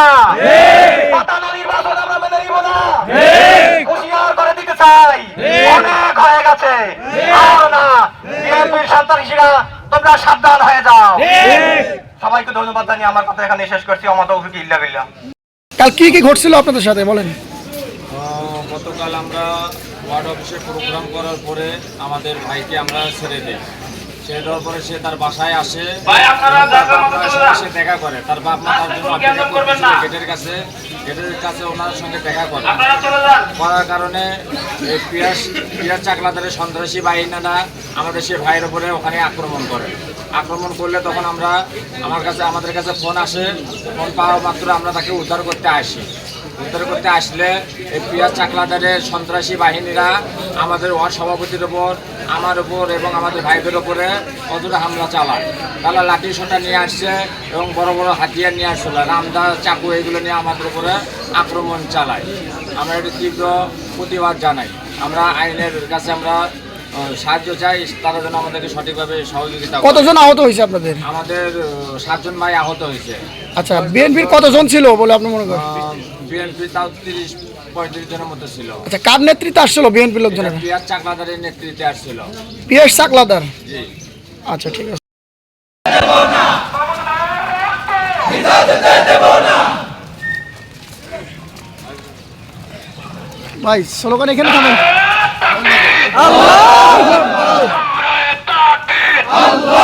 না পাতানো নির্বাচন আমরা মেনে নিব না। হুঁশিয়ার করে দিতে চাই। অনেক হয়ে গেছে। আর না বিএনপির সন্ত্রাসীরা তোমরা সাবধান হয়ে যাও। সবাইকে ধন্যবাদ জানিয়ে আমার কথা এখানে শেষ করছি। অমত অভিজ্ঞ ইল্লা বিল্লাহ কাল কি কি ঘটছিল আপনাদের সাথে বলেন? গতকাল আমরা ওয়ার্ড অফিসে প্রোগ্রাম করার পরে আমাদের ভাইকে আমরা ছেড়ে দিই। দেওয়ার পরে সে তার বাসায় আসে। সে দেখা করে। তার বাপ মা তার জন্য অপেক্ষা করতেছিল গেটের কাছে। গেটের কাছে ওনার সঙ্গে দেখা করে। করার কারণে পিয়াস পিয়াস চাকলাদারের সন্ত্রাসী বাহিনীরা আমাদের সে ভাইয়ের উপরে ওখানে আক্রমণ করে। আক্রমণ করলে তখন আমরা আমার কাছে আমাদের কাছে ফোন আসে। ফোন পাওয়া মাত্র আমরা তাকে উদ্ধার করতে আসি। উদ্ধার করতে আসলে এই পিয়াজ চাকলাদারের সন্ত্রাসী বাহিনীরা আমাদের ওয়ার্ড সভাপতির ওপর আমার ওপর এবং আমাদের ভাইদের ওপরে কতটা হামলা চালায়। তারা লাঠি সোটা নিয়ে আসছে এবং বড় বড় হাতিয়ার নিয়ে আসছিল। রামদা চাকু এগুলো নিয়ে আমাদের উপরে আক্রমণ চালায়। আমরা এটি তীব্র প্রতিবাদ জানাই। আমরা আইনের কাছে আমরা সাহায্য চাই। তারা যেন আমাদেরকে সঠিকভাবে সহযোগিতা কতজন আহত হয়েছে আপনাদের? আমাদের সাতজন ভাই আহত হয়েছে। আচ্ছা বিএনপির কতজন ছিল বলে আপনি মনে করেন? বিএনপি তাও তিরিশ পঁয়ত্রিশ জনের মতো ছিল। আচ্ছা কার নেতৃত্বে আসছিল বিএনপির লোকজনের? পিয়াজ চাকলাদারের নেতৃত্বে আসছিল। পিএস চাকলাদার? জি। আচ্ছা ঠিক আছে। ভাই স্লোগান এখানে থামেন। আল্লাহ